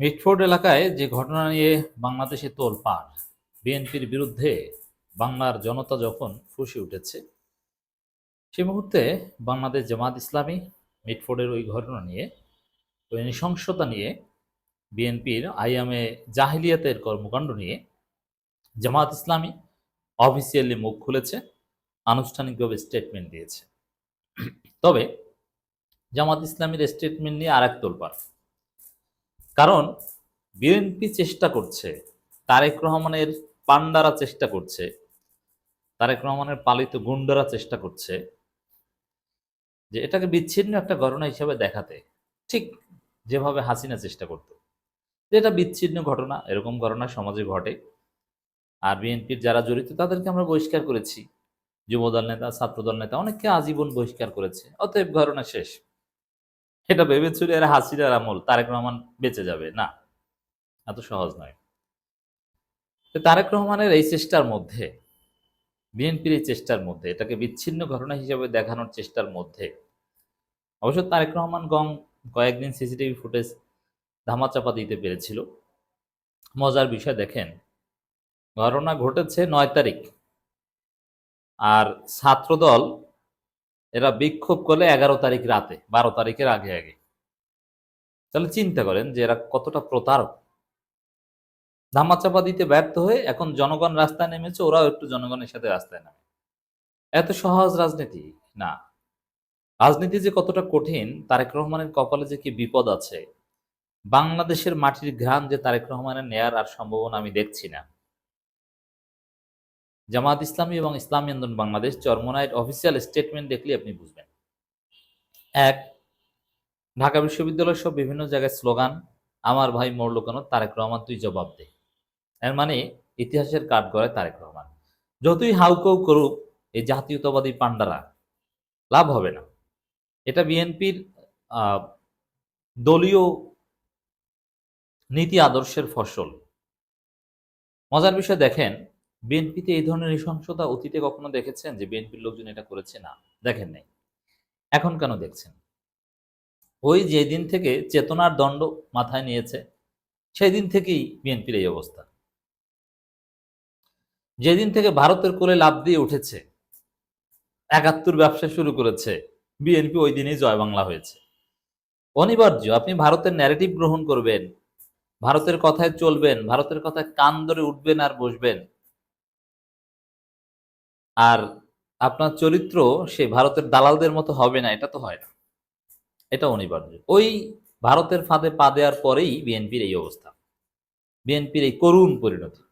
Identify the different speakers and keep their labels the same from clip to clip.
Speaker 1: Mitford এলাকায় যে ঘটনা নিয়ে বাংলাদেশে তোলপাড়, বিএনপির বিরুদ্ধে বাংলার জনতা যখন ফুসে উঠেছে, সে মুহূর্তে বাংলাদেশ জামাত ইসলামী মিটফোর্ডের ওই ঘটনা নিয়ে, ওই নৃশংসতা নিয়ে, বিএনপির আইএমএ জাহিলিয়াতের কর্মকাণ্ড নিয়ে জামাত ইসলামী অফিসিয়ালি মুখ খুলেছে, আনুষ্ঠানিকভাবে স্টেটমেন্ট দিয়েছে। তবে জামাত ইসলামীর স্টেটমেন্ট নিয়ে আর এক তোলপাড়। কারণ বিএনপি চেষ্টা করছে, তারেক রহমানের পান্ডারা চেষ্টা করছে, তারেক রহমানের পালিত গুন্ডারা চেষ্টা করছে যে এটাকে বিচ্ছিন্ন একটা ঘটনা হিসেবে দেখাতে। ঠিক যেভাবে হাসিনা চেষ্টা করত। যে এটা বিচ্ছিন্ন ঘটনা, এরকম ঘটনা সমাজে ঘটে। আর বিএনপির যারা জড়িত, তাদেরকে আমরা বহিষ্কার করেছি। যুবদল নেতা, ছাত্রদল নেতা, অনেককে আজীবন বহিষ্কার করেছে। অতএব ঘটনা শেষ। এটা ভেবেছিল এরা হাসিনার আমল তারেক রহমান বেঁচে যাবে, না। এত সহজ নয়। তারেক রহমানের এই চেষ্টার মধ্যে, বিএনপির এই চেষ্টার মধ্যে, এটাকে বিচ্ছিন্ন ঘটনা হিসেবে দেখানোর চেষ্টার মধ্যে, অবশ্য তারেক রহমান গং কয়েকদিন সিসিটিভি ফুটেজ ধামাচাপা দিতে পেরেছিল। মজার বিষয় দেখেন, ঘটনা ঘটেছে নয় তারিখ, আর ছাত্রদল এরা বিক্ষোভ করলে এগারো তারিখ রাতে, বারো তারিখের আগে আগে। তাহলে চিন্তা করেন যে এরা কতটা প্রতারক। ধামাচাপা দিতে ব্যর্থ হয়ে এখন জনগণ রাস্তায় নেমেছে, ওরাও একটু জনগণের সাথে রাস্তায় নামে। এত সহজ রাজনীতি? না। রাজনীতি যে কতটা কঠিন, তারেক রহমানের কপালে যে কি বিপদ আছে, বাংলাদেশের মাটির ঘ্রাণ যে তারেক রহমানের নেয়ার আর সম্ভাবনা আমি দেখছি না। জামাত ইসলামী এবং ইসলামী আন্দোলন বাংলাদেশ চরমোনাইট অফিসিয়াল স্টেটমেন্ট দেখলে আপনি বুঝবেন। এক, ঢাকা বিশ্ববিদ্যালয় সব বিভিন্ন জায়গায় স্লোগান, আমার ভাই মরল কেন? তারেক রহমান, তুই জবাব দে। এর মানে ইতিহাসের কাঠ গড়ায় তারেক রহমান। যতই হাউকাউ করুক, এই জাতীয়তাবাদী পান্ডারা লাভ হবে না। এটা বিএনপির দলীয় নীতি আদর্শের ফসল। মজার বিষয় দেখেন বিএনপিতে এই ধরনের নৃশংসতা অতীতে কখনো দেখেছেন যে বিএনপির লোকজন এটা করেছে না? দেখেন নাই। এখন কেন দেখছেন? ওই যেদিন থেকে চেতনার দণ্ড মাথায় নিয়েছে সেই দিন থেকেই বিএনপির এই অবস্থা। যেদিন থেকে ভারতের কোলে লাভ দিয়ে উঠেছে, একাত্তর ব্যবসা শুরু করেছে, বিএনপি ওই দিনই জয় বাংলা হয়েছে। অনিবার্য, আপনি ভারতের ন্যারেটিভ গ্রহণ করবেন, ভারতের কথায় চলবেন, ভারতের কথায় কান ধরে উঠবেন আর বসবেন। আর আপনার চরিত্র সে ভারতের দালালদের মতো হবে না, এটা তো হয় না। এটা অনিবার্য। ওই ভারতের ফাঁদে পা দেওয়ার পরেই বিএনপির এই অবস্থা। বিএনপির এই করুণ পরিণতি।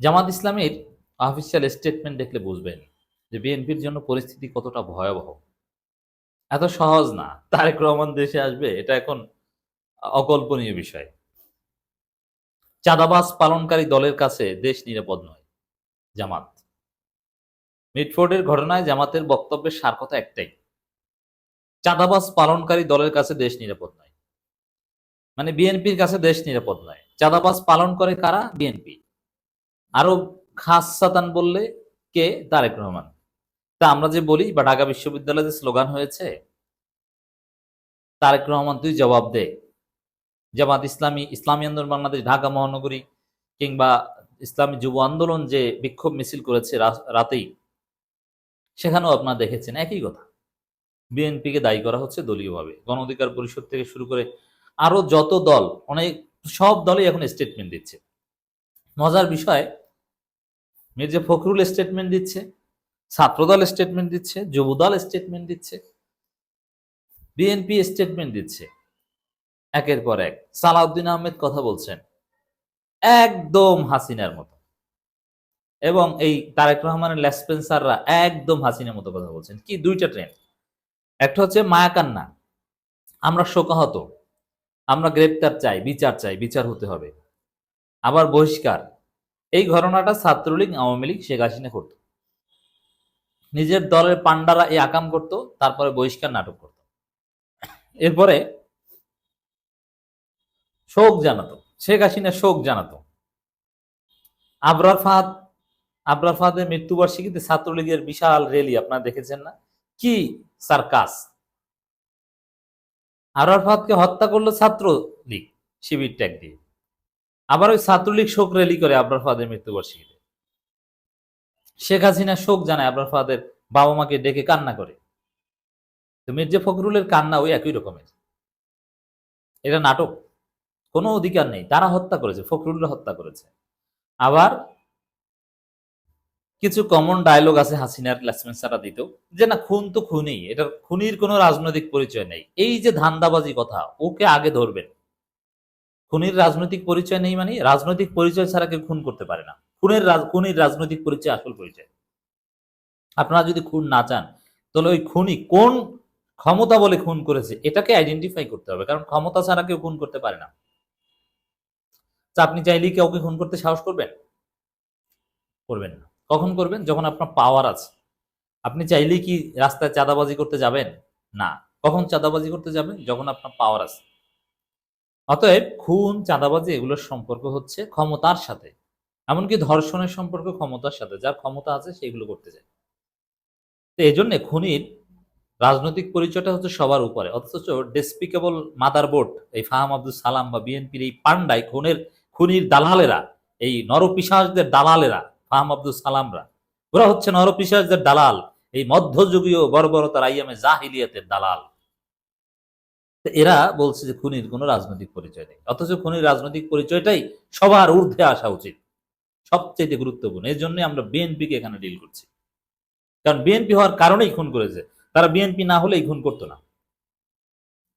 Speaker 1: জামাত ইসলামের অফিসিয়াল স্টেটমেন্ট দেখলে বুঝবেন যে বিএনপির জন্য পরিস্থিতি কতটা ভয়াবহ। এত সহজ না। তারেক রহমান দেশে আসবে, এটা এখন অকল্পনীয় বিষয়। চাঁদাবাজ পালনকারী দলের কাছে দেশ নিরাপদ নয়, জামাত। মিটফোর্ডের ঘটনায় জামাতের বক্তব্যের সার কথা একটাই। চাঁদাবাজ পালনকারী দলের কাছে দেশ নিরাপদ নয়। মানে বিএনপির কাছে দেশ নিরাপদ নয়। চাঁদাবাজ পালন করে কারা? বিএনপি। আরও খাস সাতান বললে কে? তারেক রহমান। তা আমরা যে বলি, বা ঢাকা বিশ্ববিদ্যালয়ে যে স্লোগান হয়েছে, তারেক রহমান, তুই জবাব দে। জামাত ইসলামী ইসলামী আন্দোলন, বাংলাদেশ, ঢাকা মহানগরী, কিংবা ইসলামী যুব আন্দোলন যে বিক্ষোভ মিছিল করেছে রাতেই সেখানেও আপনারা দেখেছেন একই কথা। বিএনপিকে দায়ী করা হচ্ছে দলীয়ভাবে। গণ অধিকার পরিষদ থেকে শুরু করে আরও যত দল, অনেক, সব দলই এখন স্টেটমেন্ট দিচ্ছে। মজার বিষয়, মির্জা ফখরুল স্টেটমেন্ট দিচ্ছে, ছাত্রদল স্টেটমেন্ট দিচ্ছে, যুবদল স্টেটমেন্ট দিচ্ছে, বিএনপি স্টেটমেন্ট দিচ্ছে। একের পর এক, সালাউদ্দিন আহমেদ কথা বলছেন। একদম হাসিনার মতো। এবং এই তারেক রহমানের লেসপেন্সাররা একদম হাসিনার মতো কথা বলছেন। কি? দুইটা ট্রেন একটা হচ্ছে মায়াকান্না আমরা শোকাহত। আমরা গ্রেপ্তার চাই, বিচার চাই, বিচার হতে হবে। আবার বহিষ্কার। এই ঘটনাটা ছাত্রলীগ, আওয়ামী লীগ, শেখ হাসিনা করত। নিজের দলের পান্ডারা এই আকাম করত, তারপরে বহিষ্কার নাটক করত। এরপরে শোক জানাতো। শেখ হাসিনা শোক জানাতো। আবরার ফাহাদ আবরার ফাহাদের মৃত্যুবার্ষিকীতে ছাত্রলীগের বিশাল র্যালি আপনারা দেখেছেন না? কি সার্কাস? আরাফাতকে হত্যা করল ছাত্রলীগ, শিবির ট্যাগ দিয়ে। আবার ওই ছাত্রলীগ শোক র্যালি করে আবরার ফাদের মৃত্যুবার্ষিকীতে। শেখ হাসিনা শোক জানায় আবরার ফাদের বাবা মাকে ডেকে কান্না করে। মির্জা ফখরুলের কান্না ওই একই রকমের। এটা নাটক, কোনো অধিকার নেই। তারা হত্যা করেছে, ফখরুলরা হত্যা করেছে। আবার কিছু কমন ডায়লগ আছে হাসিনার লেসমেন্ট ছাড়া দিতেও, যে না, খুন তো খুনই এটা খুনির কোনো রাজনৈতিক পরিচয় নেই। এই যে ধান্দাবাজি কথা, ওকে আগে ধরবেন। খুনির রাজনৈতিক পরিচয় নেই মানে রাজনৈতিক পরিচয় ছাড়া কেউ খুন করতে পারে না। খুনের খুনির রাজনৈতিক পরিচয় আসল পরিচয়। আপনারা যদি খুন না চান, তাহলে ওই খুনি কোন ক্ষমতা বলে খুন করেছে, এটাকে আইডেন্টিফাই করতে হবে, কারণ ক্ষমতা ছাড়া কেউ খুন করতে পারে না। আপনি চাইলেই কাউকে খুন করতে সাহস করবেন? করবেন না। কখন করবেন? যখন আপনার পাওয়ার আছে। আপনি চাইলেই কি রাস্তায় চাঁদাবাজি করতে যাবেন? না। কখন চাঁদাবাজি করতে যাবেন? যখন আপনার পাওয়ার আছে। অতএব খুন, চাঁদাবাজি এগুলোর সম্পর্ক হচ্ছে ক্ষমতার সাথে। এমনকি ধর্ষণের সম্পর্ক ক্ষমতার সাথে। যার ক্ষমতা আছে সেগুলো করতে যায় তো এই জন্য খুনির রাজনৈতিক পরিচয়টা হচ্ছে সবার উপরে। অথচ ডেসপিকেবল মাদার বোর্ড এই ফাহাম আব্দুল সালাম বা বিএনপির এই পান্ডাই খুনের, খুনির দালালেরা, এই নরপিসাসদের দালালেরা ফাহাম আব্দুল সালামরা। ওরা হচ্ছে নরপিসাসদের দালাল, এই মধ্যযুগীয় বর্বরতার আইয়ামে জাহিলিয়াতের দালাল। এরা বলছে যে খুনির কোনো রাজনৈতিক পরিচয় নেই, অথচ খুনির রাজনৈতিক পরিচয়টাই সবার ঊর্ধ্বে আসা উচিত সবচেয়ে গুরুত্বপূর্ণ। এই জন্য আমরা বিএনপিকে এখানে ডিল করছি। কারণ বিএনপি হওয়ার কারণেই খুন করেছে, তারা বিএনপি না হলে এই খুন করতো না।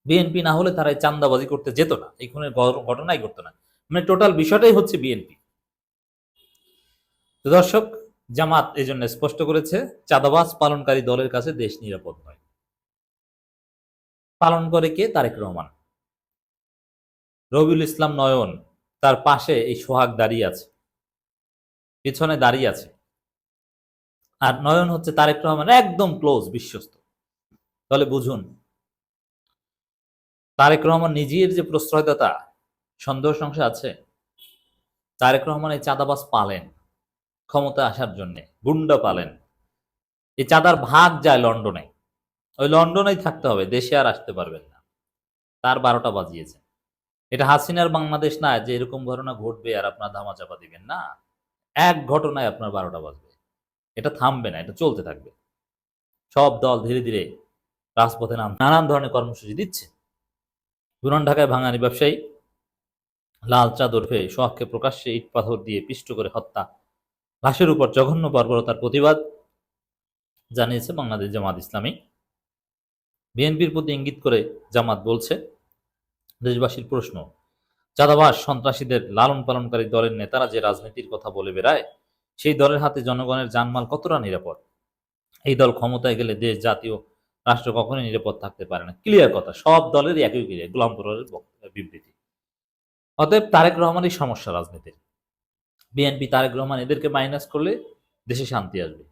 Speaker 1: বিএনপি না হলে তারা এই চান্দাবাজি করতে যেত না, এই খুনের ঘটনাই করতো না। মানে টোটাল বিষয়টাই হচ্ছে বিএনপি। তো দর্শক, জামাত এই জন্য স্পষ্ট করেছে, চাঁদাবাজ পালনকারী দলের কাছে দেশ নিরাপদ নয়। পালন করে কে? তারেক রহমান। রবিউল ইসলাম নয়ন তার পাশে এই সোহাগ দাঁড়িয়ে আছে, পিছনে দাঁড়িয়ে আছে। আর নয়ন হচ্ছে তারেক রহমান একদম ক্লোজ বিশ্বস্ত। তাহলে বুঝুন, তারেক রহমান নিজের যে প্রশ্রয়দাতা, সন্দেহ সংশয় আছে? তারেক রহমান এই চাঁদাবাস পালেন। ক্ষমতা আসার জন্য গুন্ডা পালেন। এই চাঁদার ভাগ যায় লন্ডনে। ওই লন্ডনেই থাকতে হবে, দেশে আর আসতে পারবেন না। তার বারোটা বাজিয়েছে। এটা হাসিনার বাংলাদেশ না, যে এরকম ঘটনা ঘটবে আর আপনার ধামা চাপা দিবেন না। এক ঘটনায় আপনার বারোটা বাজবে। এটা থামবে না, এটা চলতে থাকবে। সব দল ধীরে ধীরে রাজপথে নাম, নানান ধরনের কর্মসূচি দিচ্ছে। পুরান ঢাকায় ভাঙানি ব্যবসায়ী, লাল চাদর পেয়ে সোহাগকে প্রকাশ্যে ইট পাথর দিয়ে পিষ্ট করে হত্যা লাশের উপর জঘন্য বর্বরতার প্রতিবাদ জানিয়েছে বাংলাদেশ জামাত ইসলামী। বিএনপির প্রতি ইঙ্গিত করে জামাত বলছে, দেশবাসীর প্রশ্ন চাঁদাবাস সন্ত্রাসীদের লালন পালনকারী দলের নেতারা যে রাজনীতির কথা বলে বেড়ায়, সেই দলের হাতে জনগণের জানমাল কতটা নিরাপদ? এই দল ক্ষমতায় গেলে দেশ জাতীয় রাষ্ট্র কখনোই নিরাপদ থাকতে পারে না। ক্লিয়ার কথা, সব দলেরই একই ক্লিয়ার গোলাম বিবৃতি। অতএব তারেক রহমানই সমস্যা রাজনীতির। বিএনপি তারেক রহমান এদেরকে মাইনাস করলে দেশে শান্তি আসবে।